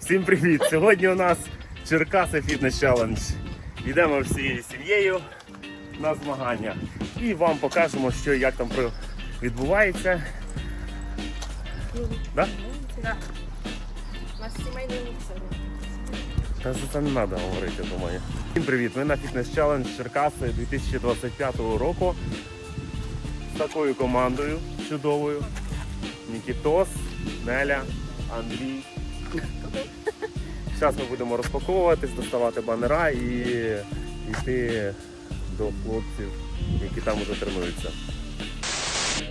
Всім привіт! Сьогодні у нас Черкаси Фітнес Челендж. Йдемо всією сім'єю на змагання. І вам покажемо, що і як там відбувається. Да? У нас сімейний міксер. Та за це не треба говорити, думаю. Всім привіт! Ми на Фітнес Челендж Черкаси 2025 року з такою командою чудовою. Нікітос, Неля, Андрій. Зараз ми будемо розпаковуватись, доставати банера і йти до хлопців, які там уже тренуються.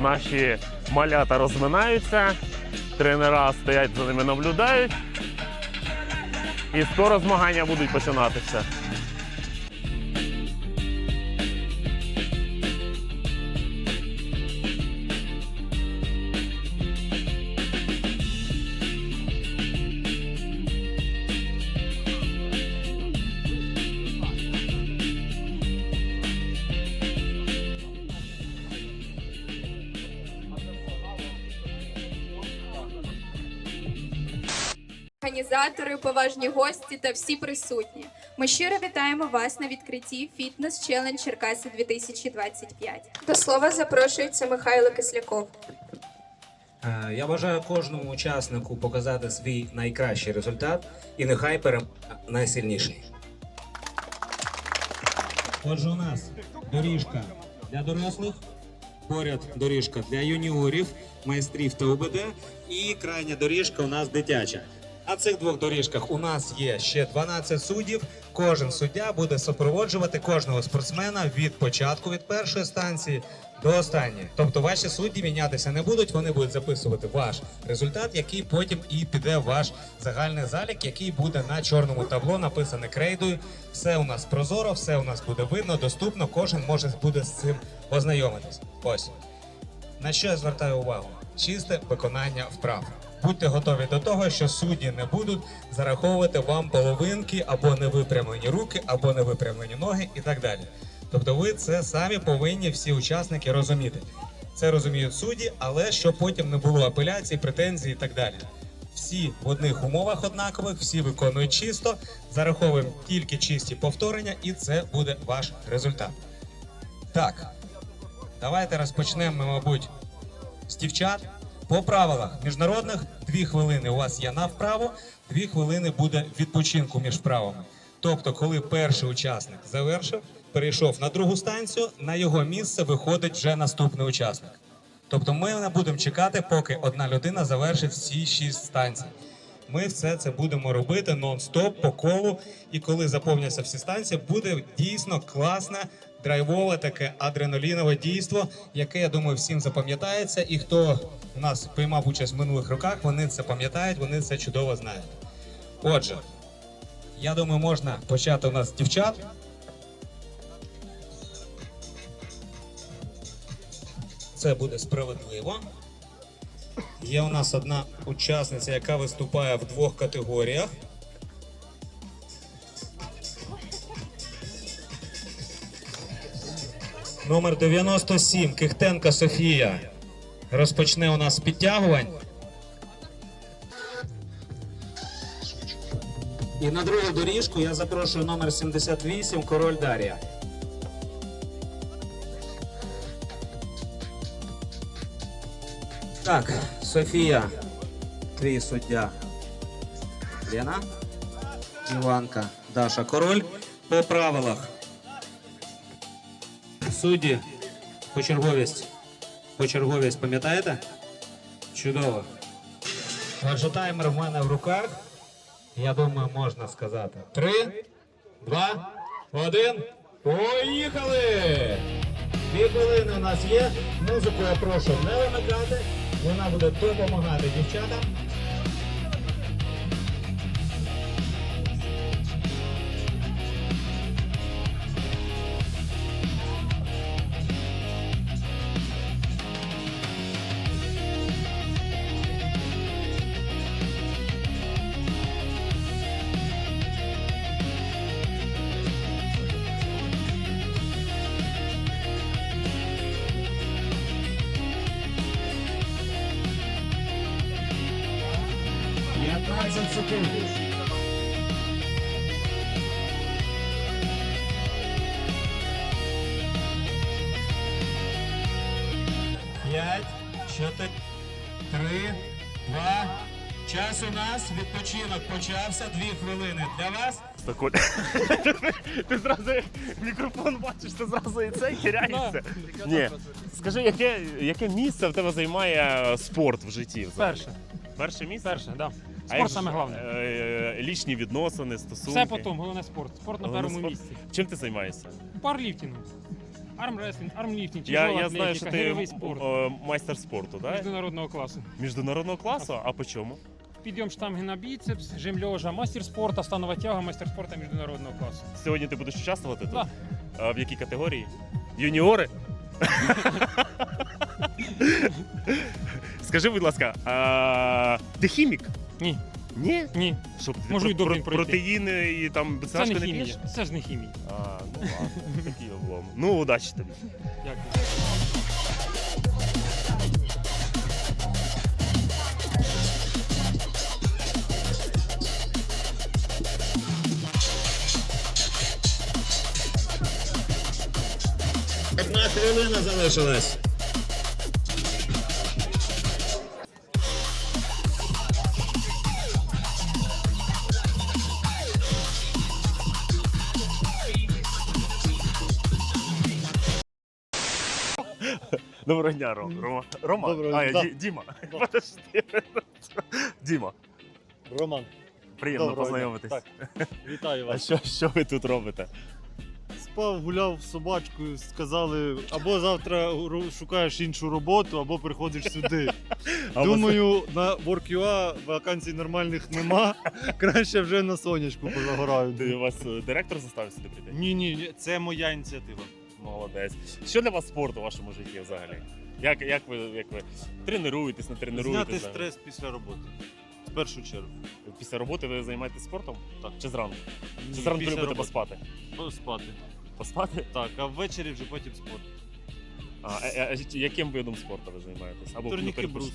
Наші малята розминаються, тренера стоять за ними наблюдають. І скоро змагання будуть починатися. Поважні гості та всі присутні. Ми щиро вітаємо вас на відкритті фітнес челендж Черкаси 2025. До слова запрошується Михайло Кисляков. Е, Я бажаю кожному учаснику показати свій найкращий результат і нехай переможе найсильніший. Отже, у нас доріжка для дорослих, поряд доріжка для юніорів, майстрів та ОБД, і крайня доріжка у нас дитяча. На цих двох доріжках у нас є ще 12 суддів. Кожен суддя буде супроводжувати кожного спортсмена від початку від першої станції до останньої. Тобто ваші судді мінятися не будуть, вони будуть записувати ваш результат, який потім і піде в ваш загальний залік, який буде на чорному табло, написаний крейдою. Все у нас прозоро, все у нас буде видно, доступно. Кожен може буде з цим ознайомитись. Ось на що я звертаю увагу? Чисте виконання вправ. Будьте готові до того, що судді не будуть зараховувати вам половинки або невипрямлені руки, або невипрямлені ноги і так далі. Тобто ви це самі повинні всі учасники розуміти. Це розуміють судді, але щоб потім не було апеляцій, претензій і так далі. Всі в одних умовах однакових, всі виконують чисто, зараховуємо тільки чисті повторення, і це буде ваш результат. Так, Давайте розпочнемо, мабуть, з дівчат. По правилах міжнародних дві хвилини у вас є на вправо, дві хвилини буде відпочинку між вправами. Тобто, коли перший учасник завершив, перейшов на другу станцію, на його місце виходить вже наступний учасник. Тобто ми не будемо чекати, поки одна людина завершить всі шість станцій. Ми все це будемо робити нон-стоп по колу. І коли заповняться всі станції, буде дійсно класне драйвове таке адреналінове дійство, яке я думаю всім запам'ятається. І хто у нас приймав участь в минулих роках, вони це пам'ятають, вони це чудово знають. Отже, я думаю, можна почати у нас з дівчат. Це буде справедливо. Є у нас одна учасниця, яка виступає в двох категоріях. Номер 97 Кихтенка Софія. Розпочне у нас підтягувань. І на другу доріжку я запрошую номер 78 Король Дар'я. Так, Софія, твій суддя. Лена, Іванка, Даша Король. По правилах. Судді, почерговість. Почерговість, пам'ятаєте? Чудово. Отже, таймер в мене в руках. Я думаю, можна сказати. Три, два, один. Поїхали! Дві хвилини у нас є. Музику я прошу не вимикати. Вона буде допомагати дівчатам. Відпочинок почався. Дві хвилини для вас. Такой. ти зразу мікрофон бачиш, ти зразу і цей хіряєшся. Ні. Скажи, яке, яке місце в тебе займає спорт в житті? взагалі? Перше. Перше місце? Перше, да. А Спорт саме головне. е, Лічні відносини, стосунки. Все потім, головне спорт. Спорт на Головне першому спорт. місці. Чим ти займаєшся? Парліфтингом. Армреслінг, армліфтинг, Я, тяжова я знаю, атлетика, що ти гирьовий спорт е, майстер спорту, так? міжнародного класу. Міжнародного класу? А по чому? Підйом штанги на біцепс, жим льожа, мастер спорту, станова тяга, майстер спорту міжнародного класу. Сьогодні ти будеш участвувати тут? Да. А в якій категорії? Юніори? Скажи, будь ласка, а, ти хімік? Ні, Ні. ні, Що, ти Можу про- і допінг про- пройти. протеїни і там це не не хімія. п'єш? Це ж не хімія. А, ну ладно, такий облом. Ну, удачі тобі. Дякую. Хвилина залишилась. Доброго дня, Ром. Рома. Рома? Доброго а, дня. Ді- Діма. Подожди. Діма, Роман, приємно Доброго дня. познайомитись. Так. вітаю А вас. що, що ви тут робите? Спав, гуляв з собачкою, сказали, або завтра шукаєш іншу роботу, або приходиш сюди. Думаю, на WorkUA вакансій нормальних нема. Краще вже на сонячку вас- ти- позагораю. вас е, директор заставив сюди прийти? Ні, ні, це моя ініціатива. Молодець. Що для вас спорт у вашому житті взагалі? Як, як, ви, як ви тренуєтесь, не тренуєтесь? Зняти взагалі? стрес після роботи. В першу чергу. Після роботи ви займаєтесь спортом? Так. Чи зранку? Чи зранку любите поспати? Поспати. Поспати? Так, а ввечері вже потім спорт. А, а, а, а яким видом спорту ви займаєтесь? Або Турніки ну.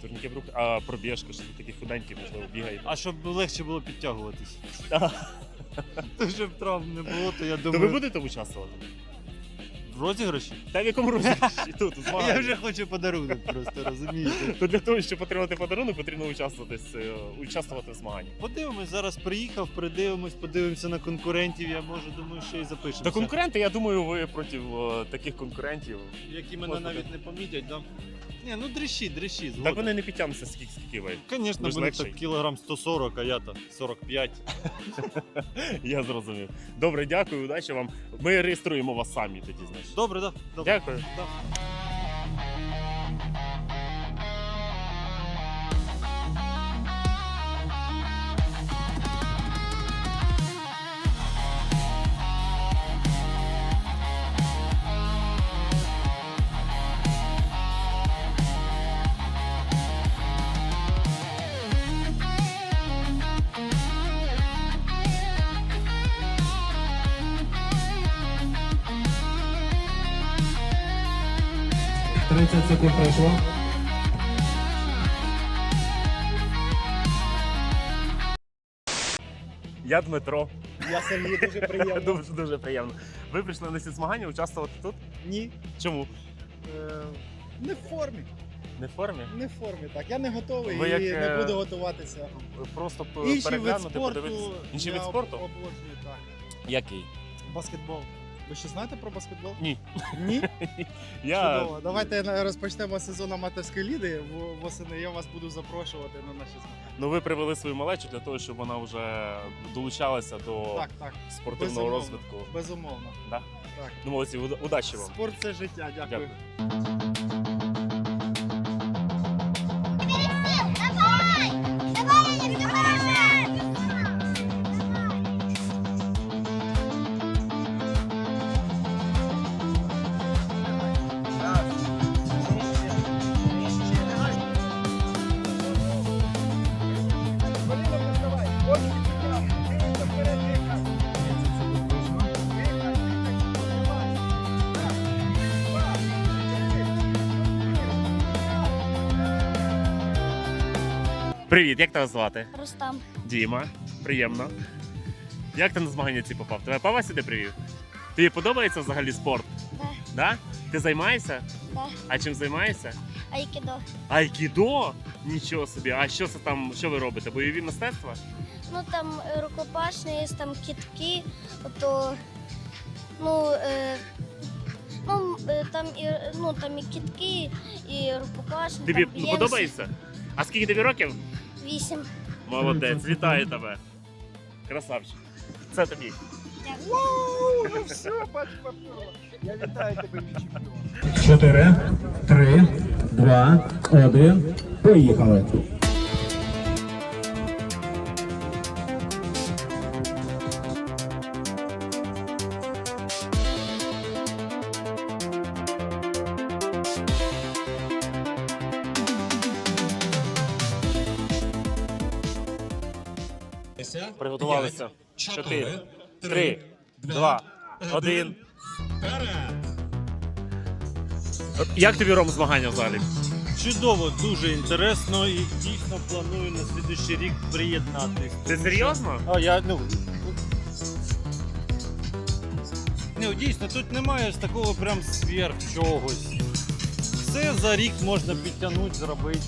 Турніки брус. А пробіжка, що такі худенькі, можливо, бігаєте. А щоб легше було підтягуватись. То щоб травм не було, то я То ви будете участвувати? Розіграші? Та в якому розіграші? Тут, у Я вже хочу подарунок просто, розумієте? То для того, щоб отримати подарунок, потрібно участвувати, з, е, участвувати в змаганні. Подивимось, зараз приїхав, придивимось, подивимося на конкурентів. Я може думаю, ще й запишемося. Та конкуренти, я думаю, ви проти е, таких конкурентів. Які мене Господи. навіть не помітять, да? Ні, ну дрищі, дрищі, Так вони не підтягнуться скільки, скільки ви. Звісно, Ви ж буде легший. так кілограм 140, а я то 45. Я зрозумів. Добре, дякую, удачі вам. Ми реєструємо вас самі тоді, значить. Добре, да? Добре. Дякую. Да. Секунд пройшло. Я Дмитро. Я Сергій дуже приємно. Дуже дуже приємно. Ви прийшли на ці змагання участвувати тут? Ні. Чому? Е, не в формі. Не в формі? Не в формі, так. Я не готовий Ви і не е, буду готуватися. Просто п- Інший вид переглянути, спорту. подивитися. Інший я вид спорту? об- Обожнюю, так. Який? Баскетбол. Ви ще знаєте про баскетбол? Ні. Ні? Я Чудово. Давайте розпочнемо сезон аматорської ліди. восени. Я вас буду запрошувати на наші змагання. ну ви привели свою малечу для того, щоб вона вже долучалася до Так, так. спортивного безумовно. розвитку. Безумовно. Да? Так. Ну, молодці, удачі вам. Спорт це життя. Дякую. Дякую. Привіт, як тебе звати? Рустам. Діма. Приємно. Як ти на змагання ці попав? Тебе папа сюди привів? Тобі подобається взагалі спорт? Да, Да? Ти займаєшся? да. А чим займаєшся? Айкідо. Айкідо? Нічого собі. А що це там? Що ви робите? Бойові мистецтва? Ну там е, рукопашні, є там кітки, ото ну, е, ну е, там і ну там і кітки, і рукопашні. Тобі там б'ємося. подобається? А скільки тобі років? Вісім. Молодець, вітаю тебе. Красавчик. Це тобі. Ну все, бач, Я вітаю тебе, мій чемпіон. 4, 3, 2, 1. Поїхали. Приготувалися. Чотири, три, два, один. Як тобі ром змагання взагалі? Чудово, дуже інтересно і дійсно планую на слідуючий рік приєднатись. Ти серйозно? А я ну. Ну, дійсно, тут немає ж такого прям сверх чогось. Все за рік можна підтягнути, зробити.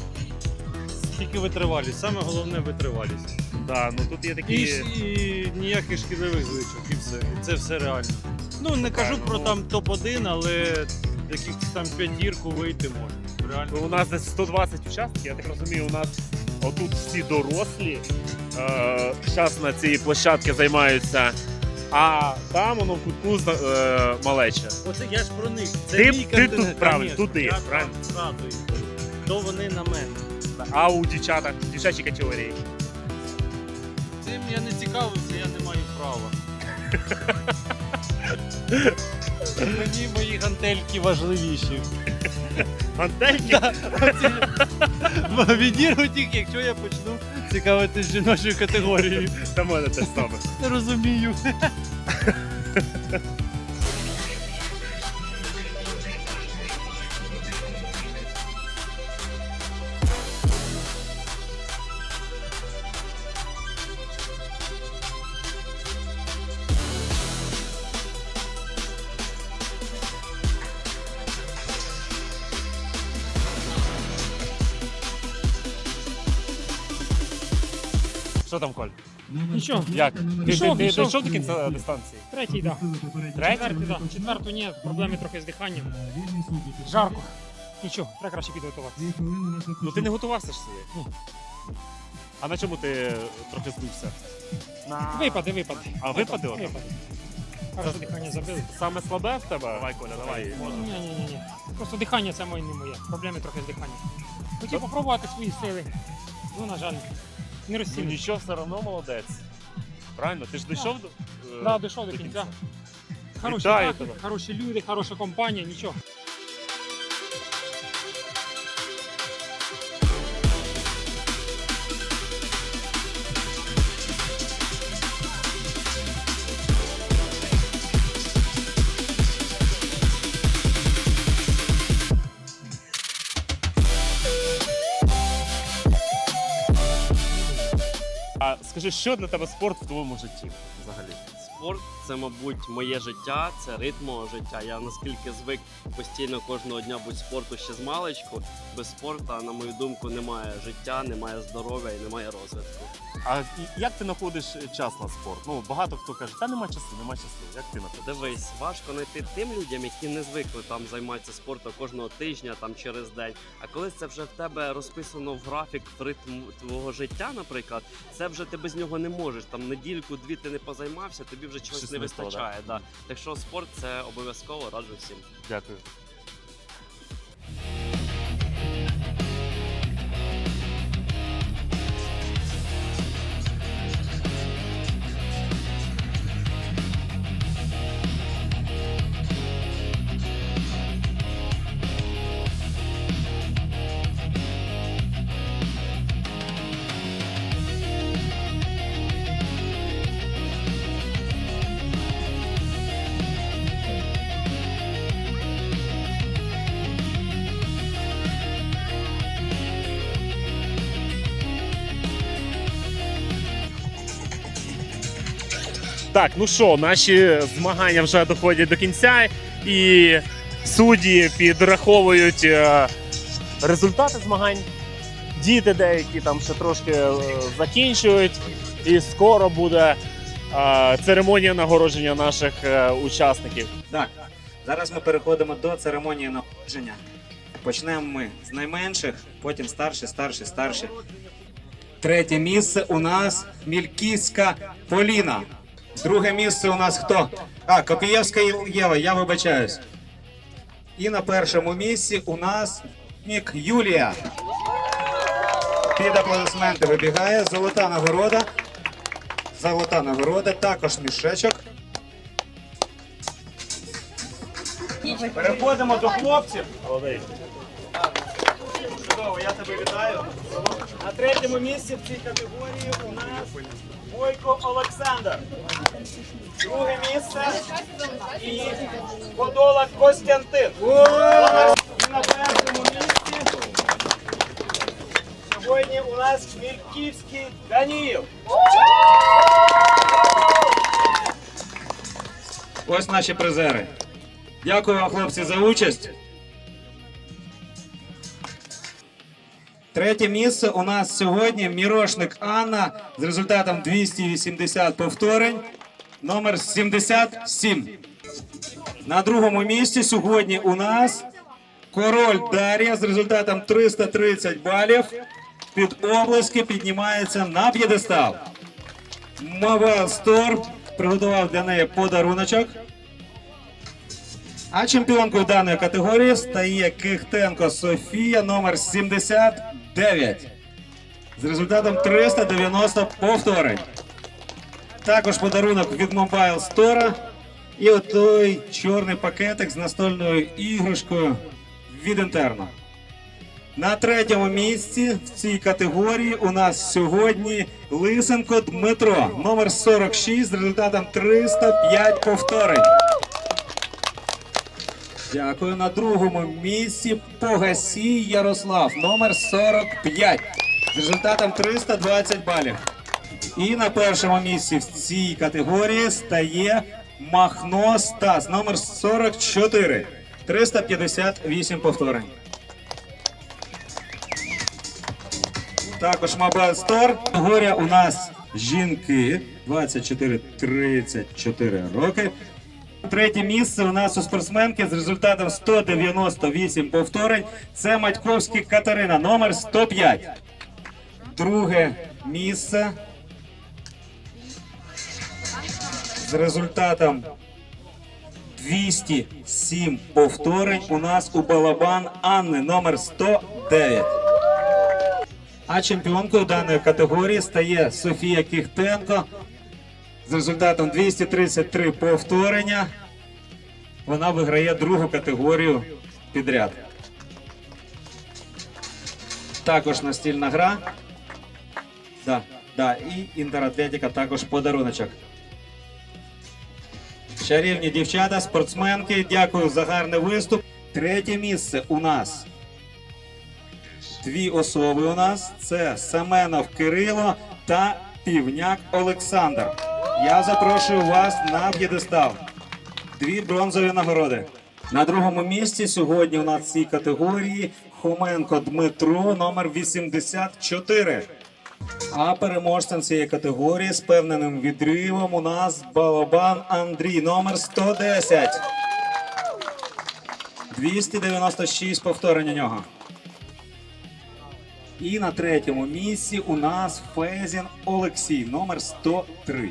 Тільки витривалість. Саме головне витривалість. Да, ну тут є І, такі. і ніяких шкідливих звичок, і все. І це все реально. Ну, не кажу Правильно, про ну. там топ-1, але якихось там п'ятірку вийти можна. Реально. Ну, у нас десь 120 учасників, я так розумію, у нас отут всі дорослі. Е, зараз на цій площадці займаються, а там воно в кутку зна- е, малеча. Оце я ж про них. Це Ти- мій ти континент, тут правильно, конечно. туди, я правильно. там ззаду йду. То вони на мене. А у дівчатах, дівчачі категорії. Я не цікавився, я не маю права. Мені мої гантельки важливіші. Гантельки? Відірвуть їх, якщо я почну цікавитись жіночою категорією. Та мене те саме. Не розумію. Нічого, Як? Ти, Пішов, ти, ти пішов. дійшов до кінця дистанції? третій, да. Третій? Четвертий, да. Четверту ні, проблеми трохи з диханням. Жарко. Нічого, треба краще підготуватися. Ну ти не готувався ж сюди? Ні. А на чому ти трохи здувся? На... Випади, випади. А випади отак? Випади. Хорошо дихання забили. Саме слабе в тебе? Давай, Коля, давай. Ні, ні, ні, ні. Просто дихання це моє не моє. Проблеми трохи з диханням. Хотів попробувати свої сили. Ну, на жаль, не Ну нічого, все одно молодець. Правильно? Ти ж дійшов до. е, Да, дійшов до кінця. Хороші Вітаю захід, тебе. хороші люди, хороша компанія, нічого. А скажи, що для тебе спорт в твоєму житті взагалі? Спорт це, мабуть, моє життя, це ритм мого життя. Я наскільки звик постійно кожного дня бути спорту ще з маличку. Без спорту, на мою думку, немає життя, немає здоров'я і немає розвитку. А і- як ти знаходиш час на спорт? Ну багато хто каже, та нема часу, нема часу. Як ти знаходиш? Дивись, важко знайти тим людям, які не звикли там займатися спортом кожного тижня, там через день. А коли це вже в тебе розписано в графік в ритм твого життя, наприклад, це вже ти без нього не можеш. Там недільку, дві ти не позаймався, тобі вже чогось Щось не не то, да? вистачає. Да. Так що спорт це обов'язково раджу всім. Дякую. Так, ну що, наші змагання вже доходять до кінця, і судді підраховують е, результати змагань. Діти деякі там ще трошки е, закінчують, і скоро буде е, церемонія нагородження наших учасників. Так, зараз ми переходимо до церемонії нагородження. Почнемо ми з найменших, потім старші, старші, старші. Третє місце у нас Мільківська Поліна. Друге місце у нас хто? А, Копієвська Єва, я вибачаюсь. І на першому місці у нас Мік Юлія. Під аплодисменти вибігає. Золота нагорода. Золота нагорода, також мішечок. Переходимо до хлопців. Чудово, я тебе вітаю. На третьому місці в цій категорії у нас Бойко Олександр. Друге місце і Подолак Костянтин. І на першому місці сьогодні у нас Мільківський Даніїв. Ось наші призери. Дякую вам, хлопці, за участь. Третє місце у нас сьогодні Мірошник Анна з результатом 280 повторень, номер 77. На другому місці сьогодні у нас Король Дар'я з результатом 330 балів. Під облески піднімається на п'єдестал. Мава Стор приготував для неї подаруночок. А чемпіонкою даної категорії стає Кихтенко Софія номер 79 з результатом 390 повторень. Також подарунок від Mobile Store і отой чорний пакетик з настольною іграшкою від інтерно. На третьому місці в цій категорії у нас сьогодні Лисенко Дмитро, номер 46 з результатом 305 повторень. Дякую. На другому місці Погасій Ярослав, номер 45 з результатом 320 балів. І на першому місці в цій категорії стає Махно Стас, номер 44, 358 повторень. Також Mobile Store. Категорія у нас жінки 24-34 роки. Третє місце у нас у спортсменки з результатом 198 повторень. Це Матьковський Катерина, номер 105. Друге місце з результатом 207 повторень. У нас у балабан Анни, номер 109. А чемпіонкою даної категорії стає Софія Кіхтенко з результатом 233 повторення. Вона виграє другу категорію підряд. Також настільна гра. Да, да, і інтератлетика також подаруночок. Чарівні дівчата, спортсменки, дякую за гарний виступ. Третє місце у нас. Дві особи у нас це Семенов Кирило та Півняк Олександр. Я запрошую вас на п'єдестал. Дві бронзові нагороди. На другому місці сьогодні у нас в цій категорії Хоменко Дмитро, номер 84. А переможцем цієї категорії з певненим відривом у нас Балабан Андрій, номер 110. 296 повторень у нього. І на третьому місці у нас Фезін Олексій, номер 103.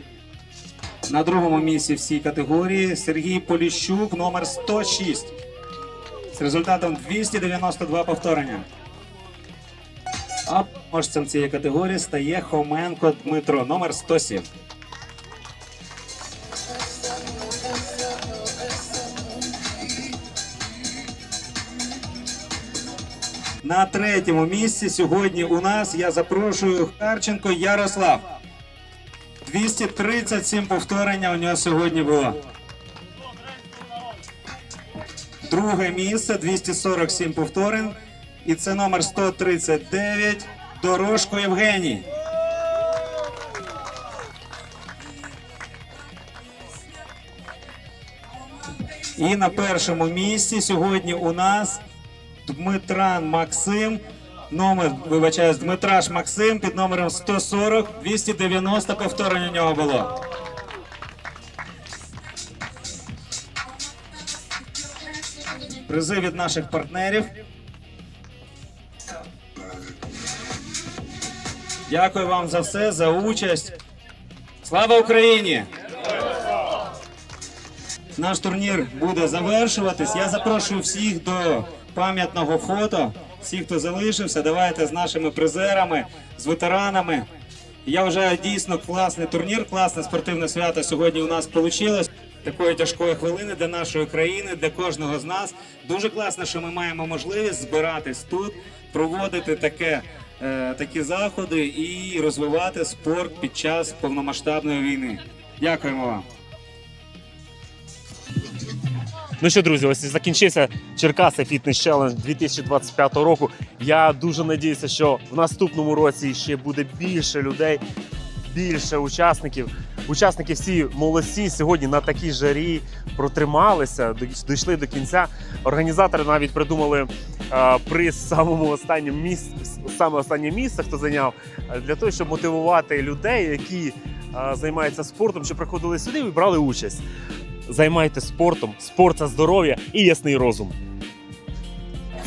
На другому місці в цій категорії Сергій Поліщук, номер 106. З результатом 292 повторення. А переможцем цієї категорії стає Хоменко Дмитро, номер 107. На третьому місці сьогодні у нас я запрошую Харченко Ярослав. 237 повторення у нього сьогодні було. Друге місце 247 повторень. І це номер 139. Дорожку Євгеній. І на першому місці сьогодні у нас Дмитран Максим. Номер, вибачаюсь, Дмитраш Максим під номером 140, 290 повторень у нього було. Призи від наших партнерів. Дякую вам за все, за участь. Слава Україні! Наш турнір буде завершуватись. Я запрошую всіх до пам'ятного фото. Всі, хто залишився, давайте з нашими призерами, з ветеранами. Я вважаю дійсно класний турнір, класне спортивне свято сьогодні у нас вийшло. Такої тяжкої хвилини для нашої країни, для кожного з нас. Дуже класно, що ми маємо можливість збиратись тут, проводити таке, е, такі заходи і розвивати спорт під час повномасштабної війни. Дякуємо вам. Ну що, друзі, ось і закінчився Черкаси Фітнес Челендж 2025 року. Я дуже надіюся, що в наступному році ще буде більше людей, більше учасників. Учасники всі молодці сьогодні на такій жарі протрималися, дійшли до кінця. Організатори навіть придумали е, приз самому останньому місці, саме останнє місце, хто зайняв, е, для того, щоб мотивувати людей, які е, займаються спортом, щоб приходили сюди і брали участь займайтеся спортом, спорт це здоров'я і ясний розум.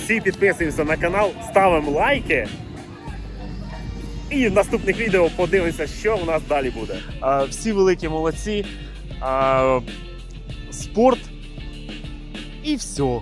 Всі підписуємося на канал, ставимо лайки. І в наступних відео подивимося, що у нас далі буде. А, всі великі молодці. А, спорт і все.